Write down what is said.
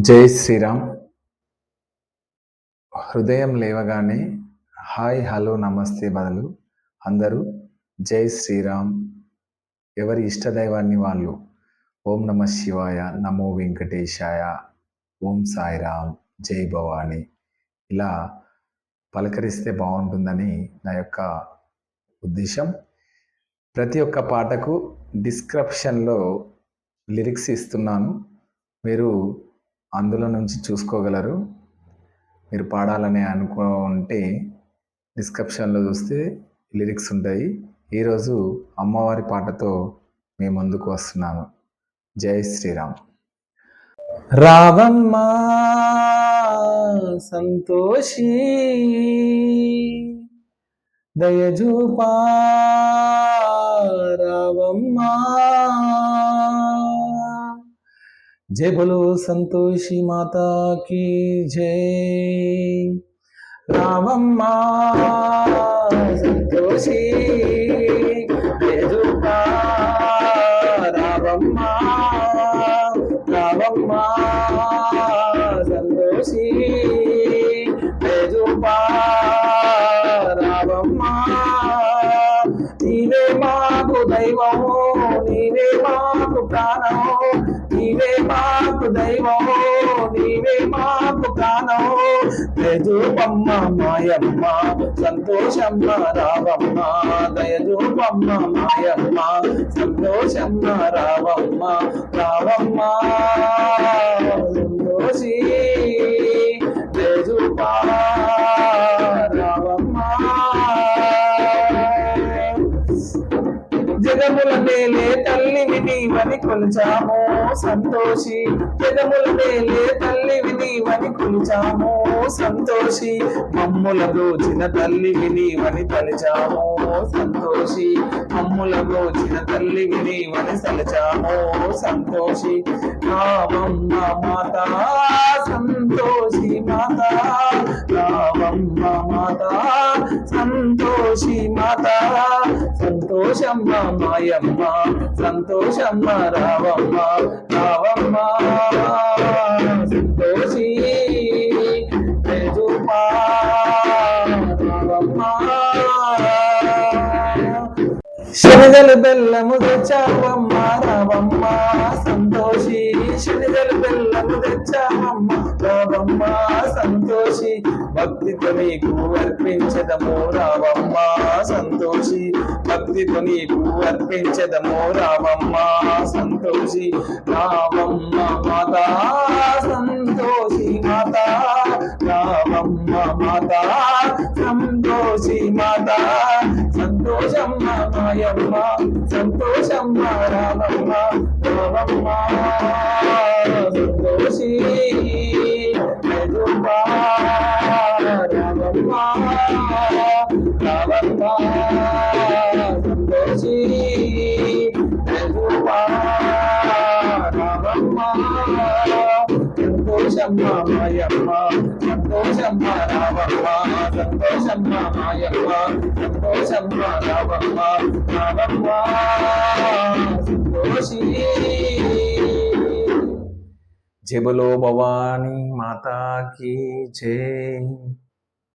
జై శ్రీరామ్. హృదయం లేవగానే హాయ్ హలో నమస్తే బదులు అందరూ జై శ్రీరామ్. ఎవరి ఇష్టదైవాన్ని వాళ్ళు? ఓం నమ శివాయ నమో వెంకటేశాయ ఓం సాయిరామ్ జై భవాని. ఇలా పలకరిస్తే బాగుంటుందని నా యొక్క ఉద్దేశం. ప్రతి ఒక్క పాటకు డిస్క్రిప్షన్లో లిరిక్స్ ఇస్తున్నాను. మీరు అందులో నుంచి చూసుకోగలరు. మీరు పాడాలని అనుకుంటే డిస్క్రిప్షన్లో చూస్తే లిరిక్స్ ఉంటాయి. ఈరోజు అమ్మవారి పాటతో మీ ముందుకు వస్తున్నాను. జై శ్రీరామ్. రావమ్మా సంతోషి. దయజూపా రావమ్మా. జయ బలో సంతోషి మాతాకి జై. రామమ్మ సంతోషి. రామమ్మ రామమ్మ సంతోషి. రామమ్మ నీవే మాకు దైవము నీవే మాకు ప్రాణము. నీవే మాకు దైవము నీవే మాకు ప్రాణము. దయజూపమ్మ మాయమ్మ సంతోషమ్మ రావమ్మ. దయజూపమ్మ మాయమ్మ సంతోషమ్మ రావమ్మ రావమ్మ. జగముల మేలే తల్లివి నీవని కొలిచాము సంతోషి. జగముల మేలే తల్లివి నీవని కొలిచాము సంతోషి. మమ్ముల దోచిన తల్లివి నీవని తలిచాము సంతోషి. మమ్ముల దోచిన తల్లివి నీవని తలిచాము సంతోషి. రామమ్మ మాత సంతోషి మాత. రామమ్మ మాత సంతోషి సంతోషమ్మ మాయమ్మ సంతోషమ్మ రావమ్మ రావమ్మ. సంతోషి తేజుపా బెల్లము తెచ్చావమ్మ రావమ్మ. సంతోషి శనగలు బెల్లము తెచ్చావమ్మ రావమ్మ. సంతోషి భక్తితో నీకు అర్పించదము రావమ్మ. సంతోషి భక్తితో నీకు అర్పించదము రావమ్మ సంతోషి రామమ్మ మాత. సంతోషి మాత. రామమ్మ మాత. సంతోషి మాత. సంతోషమ్మ మాయమ్మ. సంతోషమ్మ రామమ్మ. రామమ్మ. సంతోషి రామమ్మ. రామమ్మ. సంతోషమ్మ మాయమ్మ. సంతోషమ్మ రామమ్మ సంతోషమ్మ మాయమ్మ. సంతోషమ్మ రామమ్మ రామమ్మ సంతోషి. జబలో భవానీ మాతాకి జై.